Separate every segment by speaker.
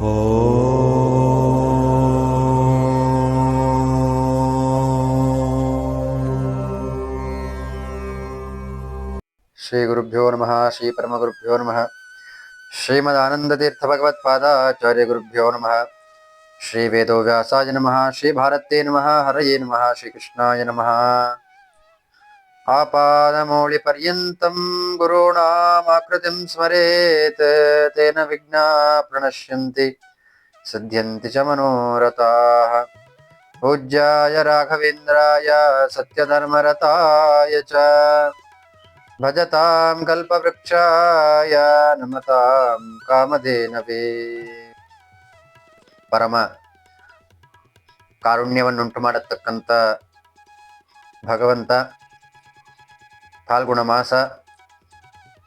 Speaker 1: ಶ್ರೀ ಗುರುಭ್ಯೋ ನಮಃ ಶ್ರೀ ಪರಮಗುರುಭ್ಯೋ ನಮಃ ಶ್ರೀಮದಾನಂದತೀರ್ಥ ಭಗವತ್ಪಾದಾಚಾರ್ಯ ಗುರುಭ್ಯೋ ನಮಃ ಶ್ರೀ ವೇದವ್ಯಾಸಾಯ ನಮಃ ಶ್ರೀ ಭಾರತೇ ನಮಃ ಹರಯೇ ನಮಃ ಶ್ರೀಕೃಷ್ಣಾಯ ನಮಃ ಆಪಾದಮೌಳಿ ಪರ್ಯಂತಂ ಗುರುಣಾಮಾಕೃತಿಂ ಸ್ಮರೇತ್ ತೇನ ವಿಘ್ನಾ ಪ್ರಣಶ್ಯಂತಿ ಸಿದ್ಧ್ಯಂತಿ ಚ ಮನೋರಥಾಃ ಪೂಜ್ಯಾಯ ರಾಘವೇಂದ್ರಾಯ ಸತ್ಯಧರ್ಮರತಾಯ ಚ ಭಜತಾಂ ಕಲ್ಪವೃಕ್ಷಾಯ ನಮತಾಂ ಕಾಮಧೇನವೇ ಪರಮ ಕಾರುಣ್ಯವನ್ನುಂಟು ಮಾಡತಕ್ಕಂಥ ಭಗವಂತ ಫಾಲ್ಗುಣ ಮಾಸ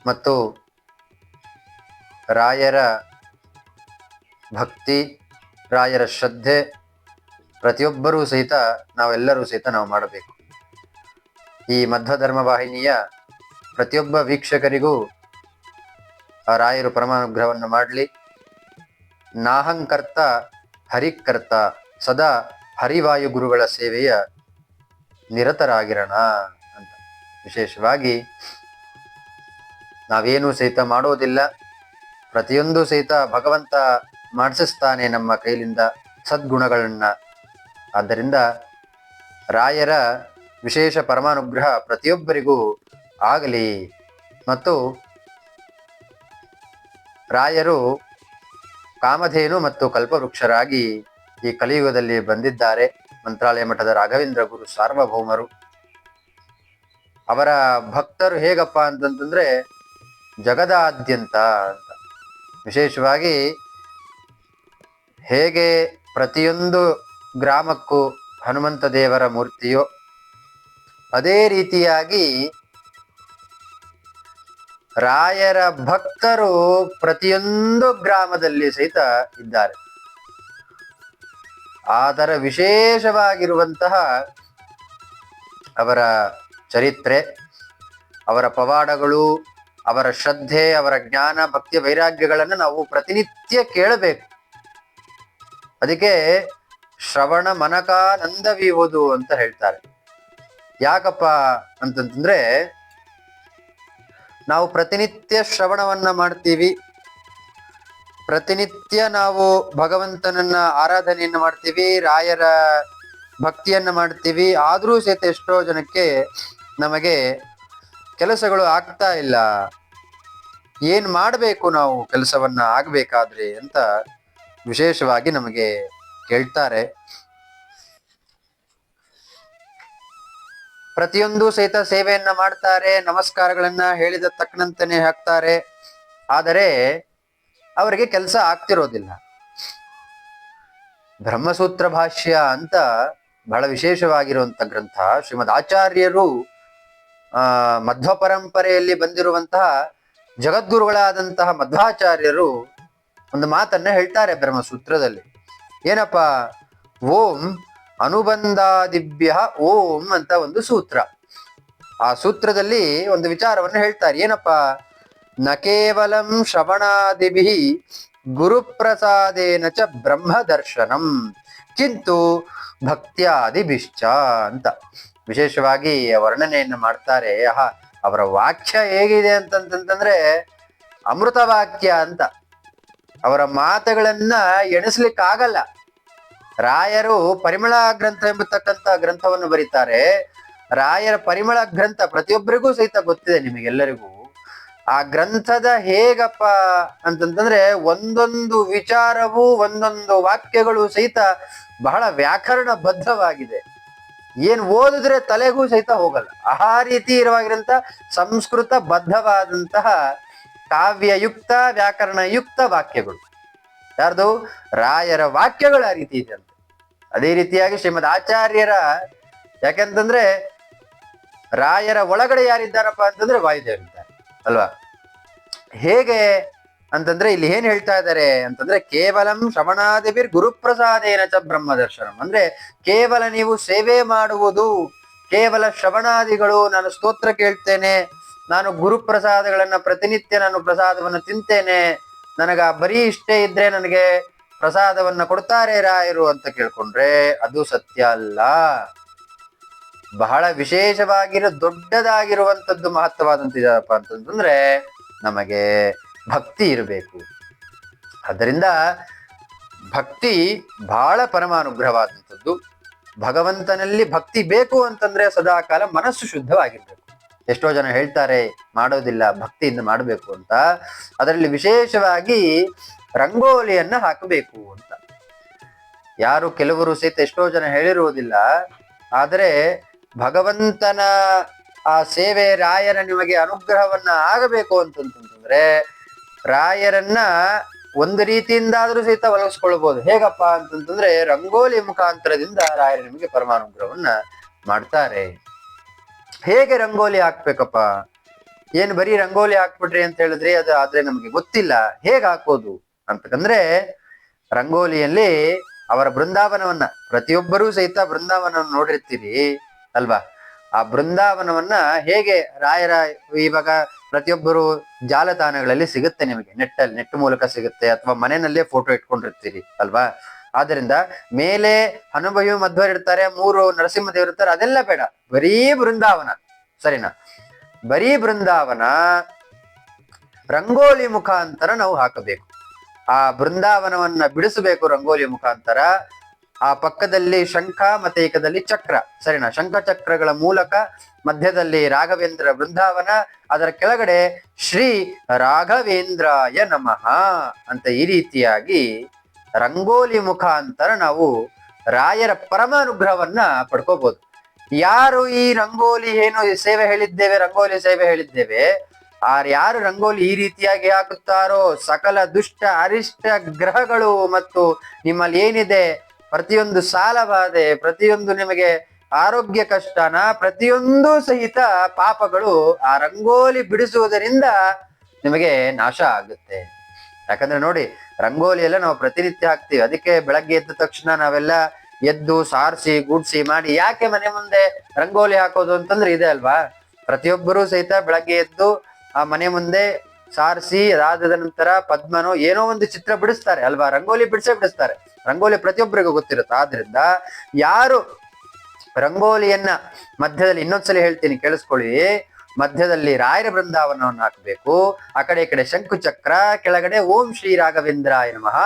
Speaker 1: ಮತ್ತು ರಾಯರ ಭಕ್ತಿ, ರಾಯರ ಶ್ರದ್ಧೆ ಪ್ರತಿಯೊಬ್ಬರೂ ಸಹಿತ ನಾವೆಲ್ಲರೂ ಸಹಿತ ನಾವು ಮಾಡಬೇಕು. ಈ ಮಧ್ವಧರ್ಮ ವಾಹಿನಿಯ ಪ್ರತಿಯೊಬ್ಬ ವೀಕ್ಷಕರಿಗೂ ಆ ರಾಯರು ಪರಮಾನುಗ್ರಹವನ್ನು ಮಾಡಲಿ. ನಾಹಂಕರ್ತ, ಹರಿಕರ್ತ, ಸದಾ ಹರಿವಾಯು ಗುರುಗಳ ಸೇವೆಯ ನಿರತರಾಗಿರೋಣ. ವಿಶೇಷವಾಗಿ ನಾವೇನು ಸಹಿತ ಮಾಡೋದಿಲ್ಲ. ಪ್ರತಿಯೊಂದು ಸಹಿತ ಭಗವಂತ ಮಾಡಿಸಿಸ್ತಾನೆ ನಮ್ಮ ಕೈಲಿಂದ ಸದ್ಗುಣಗಳನ್ನ. ಆದ್ದರಿಂದ ರಾಯರ ವಿಶೇಷ ಪರಮಾನುಗ್ರಹ ಪ್ರತಿಯೊಬ್ಬರಿಗೂ ಆಗಲಿ. ಮತ್ತು ರಾಯರು ಕಾಮಧೇನು ಮತ್ತು ಕಲ್ಪವೃಕ್ಷರಾಗಿ ಈ ಕಲಿಯುಗದಲ್ಲಿ ಬಂದಿದ್ದಾರೆ. ಮಂತ್ರಾಲಯ ಮಠದ ರಾಘವೇಂದ್ರ ಗುರು ಸಾರ್ವಭೌಮರು. ಅವರ ಭಕ್ತರು ಹೇಗಪ್ಪ ಅಂತಂತಂದ್ರೆ ಜಗದಾದ್ಯಂತ ಅಂತ. ವಿಶೇಷವಾಗಿ ಹೇಗೆ ಪ್ರತಿಯೊಂದು ಗ್ರಾಮಕ್ಕೂ ಹನುಮಂತ ದೇವರ ಮೂರ್ತಿಯೋ, ಅದೇ ರೀತಿಯಾಗಿ ರಾಯರ ಭಕ್ತರು ಪ್ರತಿಯೊಂದು ಗ್ರಾಮದಲ್ಲಿ ಸಹಿತ ಇದ್ದಾರೆ. ಆದರ ವಿಶೇಷವಾಗಿರುವಂತಹ ಅವರ ಚರಿತ್ರೆ, ಅವರ ಪವಾಡಗಳು, ಅವರ ಶ್ರದ್ಧೆ, ಅವರ ಜ್ಞಾನ, ಭಕ್ತಿ, ವೈರಾಗ್ಯಗಳನ್ನು ನಾವು ಪ್ರತಿನಿತ್ಯ ಕೇಳಬೇಕು. ಅದಕ್ಕೆ ಶ್ರವಣ ಮನಕಾನಂದವೀವುದು ಅಂತ ಹೇಳ್ತಾರೆ. ಯಾಕಪ್ಪ ಅಂತಂತಂದ್ರೆ, ನಾವು ಪ್ರತಿನಿತ್ಯ ಶ್ರವಣವನ್ನ ಮಾಡ್ತೀವಿ. ಪ್ರತಿನಿತ್ಯ ನಾವು ಭಗವಂತನನ್ನ ಆರಾಧನೆಯನ್ನ ಮಾಡ್ತೀವಿ, ರಾಯರ ಭಕ್ತಿಯನ್ನ ಮಾಡ್ತೀವಿ. ಆದರೂ ಸಹಿತ ಎಷ್ಟೋ ಜನಕ್ಕೆ ನಮಗೆ ಕೆಲಸಗಳು ಆಗ್ತಾ ಇಲ್ಲ. ಏನ್ ಮಾಡಬೇಕು ನಾವು ಕೆಲಸವನ್ನ ಆಗ್ಬೇಕಾದ್ರೆ ಅಂತ ವಿಶೇಷವಾಗಿ ನಮಗೆ ಹೇಳ್ತಾರೆ. ಪ್ರತಿಯೊಂದು ಸಹಿತ ಸೇವೆಯನ್ನ ಮಾಡ್ತಾರೆ, ನಮಸ್ಕಾರಗಳನ್ನ ಹೇಳಿದ ತಕ್ಕನಂತನೇ ಹಾಕ್ತಾರೆ. ಆದರೆ ಅವರಿಗೆ ಕೆಲಸ ಆಗ್ತಿರೋದಿಲ್ಲ. ಬ್ರಹ್ಮಸೂತ್ರ ಭಾಷ್ಯ ಅಂತ ಬಹಳ ವಿಶೇಷವಾಗಿರುವಂತ ಗ್ರಂಥ ಶ್ರೀಮದ್ ಆಚಾರ್ಯರು ಆ ಮಧ್ವ ಪರಂಪರೆಯಲ್ಲಿ ಬಂದಿರುವಂತಹ ಜಗದ್ಗುರುಗಳಾದಂತಹ ಮಧ್ವಾಚಾರ್ಯರು ಒಂದು ಮಾತನ್ನ ಹೇಳ್ತಾರೆ ಬ್ರಹ್ಮಸೂತ್ರದಲ್ಲಿ. ಏನಪ್ಪ? ಓಂ ಅನುಬಂಧಾದಿಭ್ಯ ಓಂ ಅಂತ ಒಂದು ಸೂತ್ರ. ಆ ಸೂತ್ರದಲ್ಲಿ ಒಂದು ವಿಚಾರವನ್ನು ಹೇಳ್ತಾರೆ. ಏನಪ್ಪ? ನ ಕೇವಲಂ ಶ್ರವಣಾದಿಭಿ ಗುರುಪ್ರಸಾದೇನ ಚ ಬ್ರಹ್ಮ ದರ್ಶನಂ ಕಿಂತು ಭಕ್ತ್ಯಾದಿಭಿಶ್ಚ ಅಂತ. ವಿಶೇಷವಾಗಿ ವರ್ಣನೆಯನ್ನು ಮಾಡ್ತಾರೆ, ಆಹಾ, ಅವರ ವಾಕ್ಯ ಹೇಗಿದೆ ಅಂತಂತಂದ್ರೆ ಅಮೃತ ವಾಕ್ಯ ಅಂತ. ಅವರ ಮಾತುಗಳನ್ನ ಎಣಿಸ್ಲಿಕ್ಕಾಗಲ್ಲ. ರಾಯರು ಪರಿಮಳ ಗ್ರಂಥ ಎಂಬತಕ್ಕಂಥ ಗ್ರಂಥವನ್ನು ಬರೀತಾರೆ. ರಾಯರ ಪರಿಮಳ ಗ್ರಂಥ ಪ್ರತಿಯೊಬ್ಬರಿಗೂ ಸಹಿತ ಗೊತ್ತಿದೆ ನಿಮಗೆಲ್ಲರಿಗೂ. ಆ ಗ್ರಂಥದ ಹೇಗಪ್ಪ ಅಂತಂತಂದ್ರೆ ಒಂದೊಂದು ವಿಚಾರವೂ ಒಂದೊಂದು ವಾಕ್ಯಗಳು ಸಹಿತ ಬಹಳ ವ್ಯಾಕರಣ ಬದ್ಧವಾಗಿದೆ ಏನ್ ಓದಿದ್ರೆ ತಲೆಗೂ ಸಹಿತ ಹೋಗಲ್ಲ. ಆ ರೀತಿ ಇರುವಾಗಿರಂತ ಸಂಸ್ಕೃತ ಬದ್ಧವಾದಂತಹ ಕಾವ್ಯಯುಕ್ತ, ವ್ಯಾಕರಣಯುಕ್ತ ವಾಕ್ಯಗಳು. ಯಾರ್ದು? ರಾಯರ ವಾಕ್ಯಗಳು ಆ ರೀತಿ ಇದೆ ಅಂತ. ಅದೇ ರೀತಿಯಾಗಿ ಶ್ರೀಮದ್ ಆಚಾರ್ಯರ, ಯಾಕೆಂತಂದ್ರೆ ರಾಯರ ಒಳಗಡೆ ಯಾರಿದ್ದಾರಪ್ಪ ಅಂತಂದ್ರೆ ವಾಯುದೇವರಿದ್ದಾರೆ ಅಲ್ವಾ? ಹೇಗೆ ಅಂತಂದ್ರೆ ಇಲ್ಲಿ ಏನ್ ಹೇಳ್ತಾ ಇದ್ದಾರೆ ಅಂತಂದ್ರೆ ಕೇವಲಂ ಶ್ರವಣಾದಿಬಿರ್ ಗುರುಪ್ರಸಾದೇನ ಚ ಬ್ರಹ್ಮ ದರ್ಶನಂ ಅಂದ್ರೆ ಕೇವಲ ನೀವು ಸೇವೆ ಮಾಡುವುದು, ಕೇವಲ ಶ್ರವಣಾದಿಗಳು, ನಾನು ಸ್ತೋತ್ರ ಕೇಳ್ತೇನೆ, ನಾನು ಗುರುಪ್ರಸಾದಗಳನ್ನ ಪ್ರತಿನಿತ್ಯ ನಾನು ಪ್ರಸಾದವನ್ನು ತಿಂತೇನೆ, ನನಗ ಬರೀ ಇಷ್ಟೇ ಇದ್ರೆ ನನಗೆ ಪ್ರಸಾದವನ್ನ ಕೊಡ್ತಾರೆ ರಾಯರು ಅಂತ ಕೇಳ್ಕೊಂಡ್ರೆ ಅದು ಸತ್ಯ ಅಲ್ಲ. ಬಹಳ ವಿಶೇಷವಾಗಿರೋ ದೊಡ್ಡದಾಗಿರುವಂತದ್ದು ಮಹತ್ವವಾದಂತಿದಪ್ಪ ಅಂತಂದ್ರೆ ನಮಗೆ ಭಕ್ತಿ ಇರಬೇಕು. ಅದರಿಂದ ಭಕ್ತಿ ಬಹಳ ಪರಮಾನುಗ್ರಹವಾದಂಥದ್ದು. ಭಗವಂತನಲ್ಲಿ ಭಕ್ತಿ ಬೇಕು ಅಂತಂದ್ರೆ ಸದಾಕಾಲ ಮನಸ್ಸು ಶುದ್ಧವಾಗಿರ್ಬೇಕು. ಎಷ್ಟೋ ಜನ ಹೇಳ್ತಾರೆ, ಮಾಡೋದಿಲ್ಲ, ಭಕ್ತಿಯಿಂದ ಮಾಡಬೇಕು ಅಂತ. ಅದರಲ್ಲಿ ವಿಶೇಷವಾಗಿ ರಂಗೋಲಿಯನ್ನ ಹಾಕಬೇಕು ಅಂತ. ಯಾರು ಕೆಲವರು ಸಹಿತ ಎಷ್ಟೋ ಜನ ಹೇಳಿರುವುದಿಲ್ಲ, ಆದರೆ ಭಗವಂತನ ಆ ಸೇವೆ ರಾಯನ ನಿಮಗೆ ಅನುಗ್ರಹವನ್ನ ಆಗಬೇಕು ಅಂತಂತಂದ್ರೆ ರಾಯರನ್ನ ಒಂದು ರೀತಿಯಿಂದಾದ್ರೂ ಸಹಿತ ಒಲಗಿಸ್ಕೊಳ್ಬಹುದು ಹೇಗಪ್ಪ ಅಂತಂತಂದ್ರೆ ರಂಗೋಲಿ ಮುಖಾಂತರದಿಂದ ರಾಯರ ನಿಮಗೆ ಪರಮಾನುಗ್ರಹವನ್ನ ಮಾಡ್ತಾರೆ. ಹೇಗೆ ರಂಗೋಲಿ ಹಾಕ್ಬೇಕಪ್ಪ? ಏನ್ ಬರೀ ರಂಗೋಲಿ ಹಾಕ್ಬಿಟ್ರಿ ಅಂತ ಹೇಳಿದ್ರೆ ಅದು ಆದ್ರೆ ನಮಗೆ ಗೊತ್ತಿಲ್ಲ. ಹೇಗೆ ಹಾಕೋದು ಅಂತಕಂದ್ರೆ ರಂಗೋಲಿಯಲ್ಲಿ ಅವರ ಬೃಂದಾವನವನ್ನ, ಪ್ರತಿಯೊಬ್ಬರೂ ಸಹಿತ ಬೃಂದಾವನವನ್ನು ನೋಡಿರ್ತೀರಿ ಅಲ್ವಾ? ಆ ಬೃಂದಾವನವನ್ನ ಹೇಗೆ ರಾಯರ ಇವಾಗ ಪ್ರತಿಯೊಬ್ಬರು ಜಾಲತಾಣಗಳಲ್ಲಿ ಸಿಗುತ್ತೆ ನಿಮಗೆ. ನೆಟ್ಟಲ್ಲಿ, ನೆಟ್ ಮೂಲಕ ಸಿಗುತ್ತೆ ಅಥವಾ ಮನೆಯಲ್ಲೇ ಫೋಟೋ ಇಟ್ಕೊಂಡಿರ್ತೀರಿ, ಅಲ್ವಾ? ಆದ್ರಿಂದ ಮೇಲೆ ಅನುಭವಿ ಮಧ್ವರ್ ಇರ್ತಾರೆ, ಮೂರು ನರಸಿಂಹ ದೇವರು ಇರ್ತಾರೆ, ಅದೆಲ್ಲ ಬೇಡ. ಬರೀ ಬೃಂದಾವನ. ಸರಿನಾ? ಬರೀ ಬೃಂದಾವನ ರಂಗೋಲಿ ಮುಖಾಂತರ ನಾವು ಹಾಕಬೇಕು. ಆ ಬೃಂದಾವನವನ್ನ ಬಿಡಿಸಬೇಕು ರಂಗೋಲಿ ಮುಖಾಂತರ. ಆ ಪಕ್ಕದಲ್ಲಿ ಶಂಖ, ಮತ್ತೆ ಏಕದಲ್ಲಿ ಚಕ್ರ. ಸರಿನಾ? ಶಂಖ ಚಕ್ರಗಳ ಮೂಲಕ ಮಧ್ಯದಲ್ಲಿ ರಾಘವೇಂದ್ರ ಬೃಂದಾವನ ಅದರ ಕೆಳಗಡೆ ಶ್ರೀ ರಾಘವೇಂದ್ರಾಯ ನಮಃ ಅಂತ ಈ ರೀತಿಯಾಗಿ ರಂಗೋಲಿ ಮುಖಾಂತರ ನಾವು ರಾಯರ ಪರಮಾನುಗ್ರಹವನ್ನ ಪಡ್ಕೋಬಹುದು ಯಾರು ಈ ರಂಗೋಲಿ ಏನು ಸೇವೆ ಹೇಳಿದ್ದೇವೆ, ರಂಗೋಲಿ ಸೇವೆ ಹೇಳಿದ್ದೇವೆ ಆ ಯಾರು ರಂಗೋಲಿ ಈ ರೀತಿಯಾಗಿ ಹಾಕುತ್ತಾರೋ, ಸಕಲ ದುಷ್ಟ ಅರಿಷ್ಟ ಗ್ರಹಗಳು ಮತ್ತು ನಿಮ್ಮಲ್ಲಿ ಏನಿದೆ, ಪ್ರತಿಯೊಂದು ಸಾಲ ಬಾಧೆ ಪ್ರತಿಯೊಂದು ನಿಮಗೆ ಆರೋಗ್ಯ ಕಷ್ಟನ ಪ್ರತಿಯೊಂದು ಸಹಿತ ಪಾಪಗಳು ಆ ರಂಗೋಲಿ ಬಿಡಿಸುವುದರಿಂದ ನಿಮಗೆ ನಾಶ ಆಗುತ್ತೆ. ಯಾಕಂದ್ರೆ ನೋಡಿ ರಂಗೋಲಿ ಎಲ್ಲ ನಾವು ಪ್ರತಿನಿತ್ಯ ಹಾಕ್ತಿವಿ. ಅದಕ್ಕೆ ಬೆಳಗ್ಗೆ ಎದ್ದ ತಕ್ಷಣ ನಾವೆಲ್ಲ ಎದ್ದು ಸಾರಿಸಿ, ಗೂಡ್ಸಿ ಮಾಡಿ ಯಾಕೆ ಮನೆ ಮುಂದೆ ರಂಗೋಲಿ ಹಾಕೋದು ಅಂತಂದ್ರೆ ಇದೆ ಅಲ್ವಾ? ಪ್ರತಿಯೊಬ್ಬರು ಸಹಿತ ಬೆಳಗ್ಗೆ ಎದ್ದು ಆ ಮನೆ ಮುಂದೆ ಸಾರಿಸಿ, ಅದಾದ ನಂತರ ಪದ್ಮನೋ ಏನೋ ಒಂದು ಚಿತ್ರ ಬಿಡಿಸ್ತಾರೆ ಅಲ್ವಾ? ರಂಗೋಲಿ ಬಿಡಿಸೇ ಬಿಡಿಸ್ತಾರೆ. ರಂಗೋಲಿ ಪ್ರತಿಯೊಬ್ಬರಿಗೂ ಗೊತ್ತಿರುತ್ತೆ. ಆದ್ರಿಂದ ಯಾರು ರಂಗೋಲಿಯನ್ನ ಮಧ್ಯದಲ್ಲಿ ಇನ್ನೊಂದ್ಸಲಿ ಹೇಳ್ತೀನಿ, ಕೇಳಿಸ್ಕೊಳ್ಳಿ. ಮಧ್ಯದಲ್ಲಿ ರಾಯರ ಬೃಂದಾವನವನ್ನು ಹಾಕಬೇಕು. ಆ ಕಡೆ ಈ ಕಡೆ ಶಂಕುಚಕ್ರ, ಕೆಳಗಡೆ ಓಂ ಶ್ರೀ ರಾಘವೇಂದ್ರಾಯ ನಮಃ.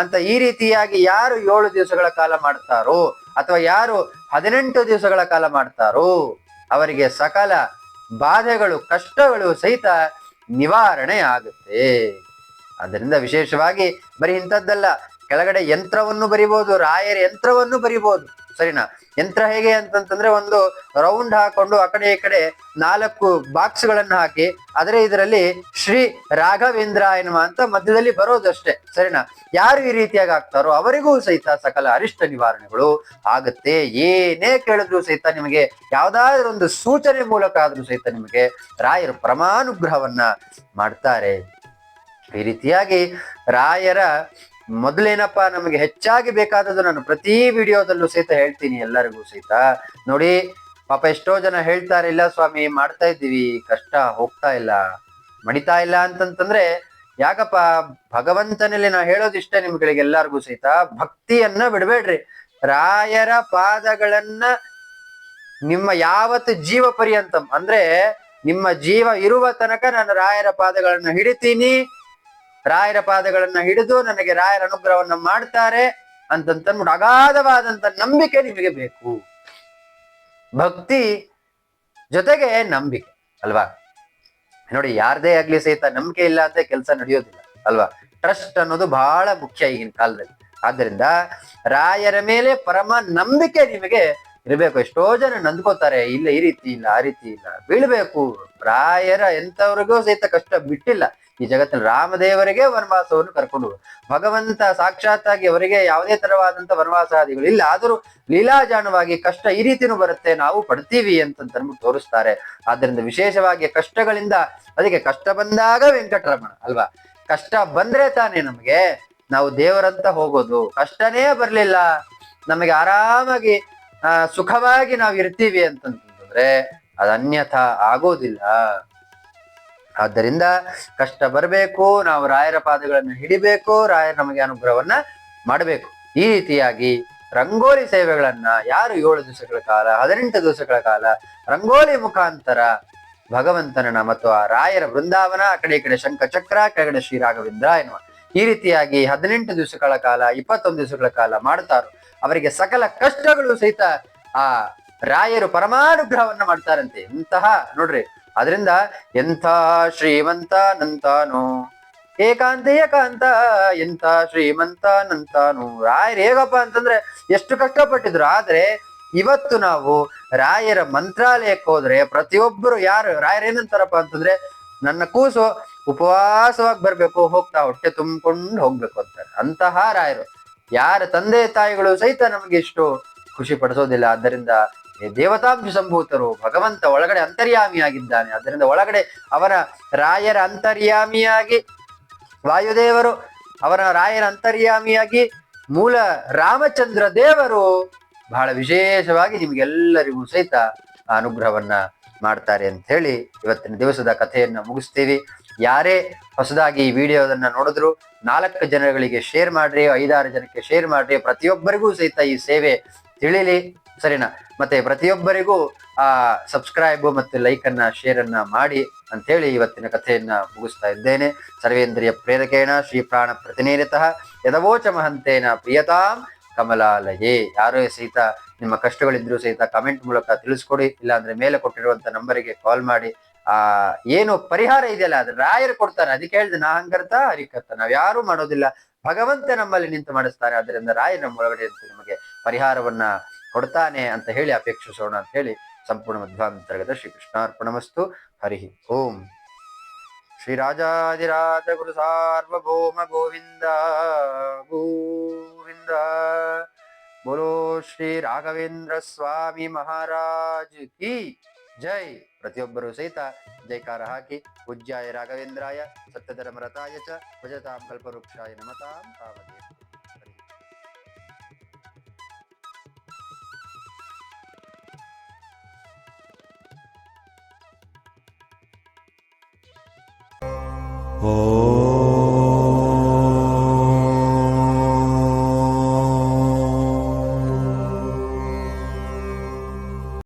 Speaker 1: ಅಂತ ಈ ರೀತಿಯಾಗಿ ಯಾರು ಏಳು ದಿವಸಗಳ ಕಾಲ ಮಾಡ್ತಾರೋ, ಅಥವಾ ಯಾರು ಹದಿನೆಂಟು ದಿವಸಗಳ ಕಾಲ ಮಾಡ್ತಾರೋ, ಅವರಿಗೆ ಸಕಲ ಬಾಧೆಗಳು, ಕಷ್ಟಗಳು ಸಹಿತ ನಿವಾರಣೆ ಆಗುತ್ತೆ. ಅದರಿಂದ ವಿಶೇಷವಾಗಿ ಬರೀ ಇಂಥದ್ದಲ್ಲ ಕೆಳಗಡೆ ಯಂತ್ರವನ್ನು ಬರಿಬಹುದು ರಾಯರ ಯಂತ್ರವನ್ನು ಬರಿಬಹುದು ಸರಿನಾ? ಯಂತ್ರ ಹೇಗೆ ಅಂತಂತಂದ್ರೆ ಒಂದು ರೌಂಡ್ ಹಾಕೊಂಡು ಆ ಕಡೆ ಈ ಕಡೆ ನಾಲ್ಕು ಬಾಕ್ಸ್ ಗಳನ್ನ ಹಾಕಿ, ಆದರೆ ಇದರಲ್ಲಿ ಶ್ರೀ ರಾಘವೇಂದ್ರ ಎನ್ನುವ ಅಂತ ಮಧ್ಯದಲ್ಲಿ ಬರೋದಷ್ಟೇ ಸರಿನಾ? ಯಾರು ಈ ರೀತಿಯಾಗಿ ಆಗ್ತಾರೋ ಅವರಿಗೂ ಸಹಿತ ಸಕಲ ಅರಿಷ್ಟ ನಿವಾರಣೆಗಳು ಆಗುತ್ತೆ. ಏನೇ ಕೇಳಿದ್ರು ಸಹಿತ ನಿಮಗೆ ಯಾವ್ದಾದ್ರು ಒಂದು ಸೂಚನೆ ಮೂಲಕ ಆದ್ರೂ ಸಹಿತ ನಿಮಗೆ ರಾಯರು ಪ್ರಮಾನುಗ್ರಹವನ್ನ ಮಾಡ್ತಾರೆ. ಈ ರೀತಿಯಾಗಿ ರಾಯರ ಮೊದಲೇನಪ್ಪ, ನಮಗೆ ಹೆಚ್ಚಾಗಿ ಬೇಕಾದದ್ದು ನಾನು ಪ್ರತಿ ವಿಡಿಯೋದಲ್ಲೂ ಸಹಿತ ಹೇಳ್ತೀನಿ ಎಲ್ಲರಿಗೂ ಸಹಿತ. ನೋಡಿ, ಪಾಪ ಎಷ್ಟೋ ಜನ ಹೇಳ್ತಾರೆ, ಇಲ್ಲ ಸ್ವಾಮಿ, ಮಾಡ್ತಾ ಇದ್ದೀವಿ, ಕಷ್ಟ ಹೋಗ್ತಾ ಇಲ್ಲ, ಮಡಿತಾ ಇಲ್ಲ ಅಂತಂತಂದ್ರೆ, ಯಾಕಪ್ಪ, ಭಗವಂತನಲ್ಲಿ ನಾ ಹೇಳೋದಿಷ್ಟೇ ನಿಮ್ಗಳಿಗೆ ಎಲ್ಲರಿಗೂ ಸಹಿತ, ಭಕ್ತಿಯನ್ನ ಬಿಡಬೇಡ್ರಿ. ರಾಯರ ಪಾದಗಳನ್ನ ನಿಮ್ಮ ಯಾವತ್ತು ಜೀವ ಪರ್ಯಂತಂ ಅಂದ್ರೆ ನಿಮ್ಮ ಜೀವ ಇರುವ ತನಕ ನಾನು ರಾಯರ ಪಾದಗಳನ್ನ ಹಿಡಿತೀನಿ ರಾಯರ ಪಾದಗಳನ್ನ ಹಿಡಿದು ನನಗೆ ರಾಯರ ಅನುಗ್ರಹವನ್ನ ಮಾಡ್ತಾರೆ ಅಂತಂತಂದ್ಬಿಟ್ಟು ಅಗಾಧವಾದಂತ ನಂಬಿಕೆ ನಿಮಗೆ ಬೇಕು. ಭಕ್ತಿ ಜೊತೆಗೆ ನಂಬಿಕೆ, ಅಲ್ವಾ? ನೋಡಿ, ಯಾರದೇ ಆಗ್ಲಿ ಸಹಿತ ನಂಬಿಕೆ ಇಲ್ಲ ಅಂತ ಕೆಲಸ ನಡೆಯೋದಿಲ್ಲ, ಅಲ್ವಾ? ಟ್ರಸ್ಟ್ ಅನ್ನೋದು ಬಹಳ ಮುಖ್ಯ ಈಗಿನ ಕಾಲದಲ್ಲಿ. ಆದ್ರಿಂದ ರಾಯರ ಮೇಲೆ ಪರಮ ನಂಬಿಕೆ ನಿಮಗೆ ಇರಬೇಕು. ಎಷ್ಟೋ ಜನ ನಂದ್ಕೋತಾರೆ, ಇಲ್ಲ ಈ ರೀತಿ ಇಲ್ಲ, ಆ ರೀತಿ ಇಲ್ಲ, ಬೀಳ್ಬೇಕು. ರಾಯರ ಎಂತವ್ರಿಗೂ ಸಹಿತ ಕಷ್ಟ ಬಿಟ್ಟಿಲ್ಲ. ಈ ಜಗತ್ತಿನ ರಾಮದೇವರಿಗೆ ವನವಾಸವನ್ನು ಕರ್ಕೊಂಡು. ಭಗವಂತ ಸಾಕ್ಷಾತ್ತಾಗಿ ಅವರಿಗೆ ಯಾವುದೇ ತರವಾದಂತಹ ವನವಾಸಾದಿಗಳು ಇಲ್ಲ ಆದರೂ ಲೀಲಾಜಾಣವಾಗಿ ಕಷ್ಟ ಈ ರೀತಿನೂ ಬರುತ್ತೆ. ನಾವು ಪಡ್ತೀವಿ ಅಂತಂತ ಅಂದ್ಬಿಟ್ಟು ತೋರಿಸ್ತಾರೆ. ಆದ್ದರಿಂದ ವಿಶೇಷವಾಗಿ ಕಷ್ಟಗಳಿಂದ ಅದಕ್ಕೆ ಕಷ್ಟ ಬಂದಾಗ ವೆಂಕಟರಮಣ, ಅಲ್ವಾ? ಕಷ್ಟ ಬಂದ್ರೆ ತಾನೇ ನಮಗೆ ನಾವು ದೇವರಂತ ಹೋಗೋದು. ಕಷ್ಟನೇ ಬರ್ಲಿಲ್ಲ. ನಮಗೆ ಆರಾಮಾಗಿ ಸುಖವಾಗಿ ನಾವು ಇರ್ತೀವಿ ಅಂತಂತಂದ್ರೆ ಅದು ಅನ್ಯಥಾ ಆಗೋದಿಲ್ಲ. ಆದ್ದರಿಂದ ಕಷ್ಟ ಬರಬೇಕು, ನಾವು ರಾಯರ ಪಾದಗಳನ್ನು ಹಿಡಿಬೇಕು, ರಾಯರ ನಮಗೆ ಅನುಗ್ರಹವನ್ನ ಮಾಡಬೇಕು. ಈ ರೀತಿಯಾಗಿ ರಂಗೋಲಿ ಸೇವೆಗಳನ್ನ ಯಾರು ಏಳು ದಿವಸಗಳ ಕಾಲ, ಹದಿನೆಂಟು ದಿವಸಗಳ ಕಾಲ ರಂಗೋಲಿ ಮುಖಾಂತರ ಭಗವಂತನ ಮತ್ತು ಆ ರಾಯರ ಬೃಂದಾವನ ಆ ಕಡೆ ಈ ಕಡೆ ಶಂಖ ಚಕ್ರ ಕೆಳಗಡೆ ಶ್ರೀ ರಾಘವೇಂದ್ರ ಎನ್ನುವ ಈ ರೀತಿಯಾಗಿ ಹದಿನೆಂಟು ದಿವಸಗಳ ಕಾಲ, ಇಪ್ಪತ್ತೊಂದು ದಿವಸಗಳ ಕಾಲ ಮಾಡ್ತಾರೋ. ಅವರಿಗೆ ಸಕಲ ಕಷ್ಟಗಳು ಸಹಿತ ಆ ರಾಯರು ಪರಮಾನುಗ್ರಹವನ್ನ ಮಾಡ್ತಾರಂತೆ. ಇಂತಹ ನೋಡ್ರಿ ಅದರಿಂದ ಎಂಥ ಶ್ರೀಮಂತ ನಂತಾನು ಏಕಾಂತ ಏಕಾಂತ, ಎಂಥ ಶ್ರೀಮಂತ ನಂತಾನು ರಾಯರ್ ಹೇಗಪ್ಪ ಅಂತಂದ್ರೆ ಎಷ್ಟು ಕಷ್ಟಪಟ್ಟಿದ್ರು, ಆದ್ರೆ ಇವತ್ತು ನಾವು ರಾಯರ ಮಂತ್ರಾಲಯಕ್ಕೆ ಹೋದ್ರೆ ಪ್ರತಿಯೊಬ್ಬರು ಯಾರು, ರಾಯರು ಏನಂತಾರಪ್ಪ ಅಂತಂದ್ರೆ ನನ್ನ ಕೂಸು ಉಪವಾಸವಾಗಿ ಬರ್ಬೇಕು, ಹೋಗ್ತಾ ಹೊಟ್ಟೆ ತುಂಬಿಕೊಂಡು ಹೋಗ್ಬೇಕು ಅಂತಾರೆ. ಅಂತಹ ರಾಯರು. ಯಾರ ತಂದೆ ತಾಯಿಗಳು ಸಹಿತ ನಮಗೆ ಇಷ್ಟು ಖುಷಿ ಪಡಿಸೋದಿಲ್ಲ. ಆದ್ದರಿಂದ ದೇವತಾಂಶ ಸಂಭೂತರು ಭಗವಂತ ಒಳಗಡೆ ಅಂತರ್ಯಾಮಿಯಾಗಿದ್ದಾನೆ. ಅದರಿಂದ ಒಳಗಡೆ ಅವರ ರಾಯರ ಅಂತರ್ಯಾಮಿಯಾಗಿ, ವಾಯುದೇವರು ಅವರ ರಾಯರ ಅಂತರ್ಯಾಮಿಯಾಗಿ ಮೂಲ ರಾಮಚಂದ್ರ ದೇವರು ಬಹಳ ವಿಶೇಷವಾಗಿ ನಿಮಗೆಲ್ಲರಿಗೂ ಸಹಿತ ಆ ಅನುಗ್ರಹವನ್ನ ಮಾಡ್ತಾರೆ ಅಂತ ಹೇಳಿ ಇವತ್ತಿನ ದಿವಸದ ಕಥೆಯನ್ನು ಮುಗಿಸ್ತೀವಿ. ಯಾರೇ ಹೊಸದಾಗಿ ಈ ವಿಡಿಯೋದನ್ನ ನೋಡಿದ್ರು ನಾಲ್ಕು ಜನಗಳಿಗೆ ಶೇರ್ ಮಾಡ್ರಿ, ಐದಾರು ಜನಕ್ಕೆ ಶೇರ್ ಮಾಡ್ರಿ, ಪ್ರತಿಯೊಬ್ಬರಿಗೂ ಸಹಿತ ಈ ಸೇವೆ ತಿಳಿಲಿ. ಸರಿನಾ? ಮತ್ತೆ ಪ್ರತಿಯೊಬ್ಬರಿಗೂ, ಆ ಸಬ್ಸ್ಕ್ರೈಬ್ ಮತ್ತು ಲೈಕ್ ಅನ್ನ ಶೇರ್ ಅನ್ನ ಮಾಡಿ ಅಂತ ಹೇಳಿ ಇವತ್ತಿನ ಕಥೆಯನ್ನ ಮುಗಿಸ್ತಾ ಇದ್ದೇನೆ. ಸರ್ವೇಂದ್ರಿಯ ಪ್ರೇರಕೇಣ, ಶ್ರೀ ಪ್ರಾಣ ಪ್ರತಿನಿಧಿತಃ ಯದವೋಚ ಮಹಂತೇನ ಪ್ರಿಯತಾಂ ಕಮಲಾಲಯೇ. ಯಾರೋ ಸಹಿತ ನಿಮ್ಮ ಕಷ್ಟಗಳಿದ್ರು ಸಹಿತ ಕಮೆಂಟ್ ಮೂಲಕ ತಿಳಿಸ್ಕೊಡಿ, ಇಲ್ಲಾಂದ್ರೆ ಮೇಲೆ ಕೊಟ್ಟಿರುವಂತ ನಂಬರಿಗೆ ಕಾಲ್ ಮಾಡಿ. ಆ, ಏನು ಪರಿಹಾರ ಇದೆಯಲ್ಲ, ಅದು ರಾಯರು ಕೊಡ್ತಾರೆ. ಅದಕ್ಕೆ ಹೇಳಿದೆ ನಾ ಹಂಗರ್ತ, ಹರಿಕರ್ತ. ನಾವ್ ಯಾರು ಮಾಡೋದಿಲ್ಲ. ಭಗವಂತ ನಮ್ಮಲ್ಲಿ ನಿಂತು ಮಾಡಿಸ್ತಾರೆ. ಅದರಿಂದ ರಾಯರ ಒಳಗಡೆ ನಿಮಗೆ ಪರಿಹಾರವನ್ನ ಕೊಡ್ತಾನೆ ಅಂತ ಹೇಳಿ ಅಪೇಕ್ಷಿಸೋಣ ಅಂತ ಹೇಳಿ ಸಂಪೂರ್ಣ ಮಧ್ವಾಂತರ್ಗತ ಶ್ರೀ ಕೃಷ್ಣಾರ್ಪಣಮಸ್ತು ಹರಿ ಓಂ. ಶ್ರೀರಾಜಾಧಿರಾಜ ಗುರು ಸಾರ್ವಭೌಮ ಗೋವಿಂದ ಗೋವಿಂದ. बोलो ಶ್ರೀ ರಾಘವೇಂದ್ರ ಸ್ವಾಮಿ ಮಹಾರಾಜ್ ಕಿ ಜೈ. ಪ್ರತಿಯೊಬ್ಬರು ಸಹಿತ ಜೈಕಾರ ಹಾಕಿ ಪೂಜ್ಯಾಯ ರಾಘವೇಂದ್ರಾಯ ಸತ್ಯಧರ್ಮರತಾಯ ಚ ಭಜತಾಂ ಕಲ್ಪವೃಕ್ಷಾಯ ನಮತಾಂ ತಾವದೇ
Speaker 2: Oh.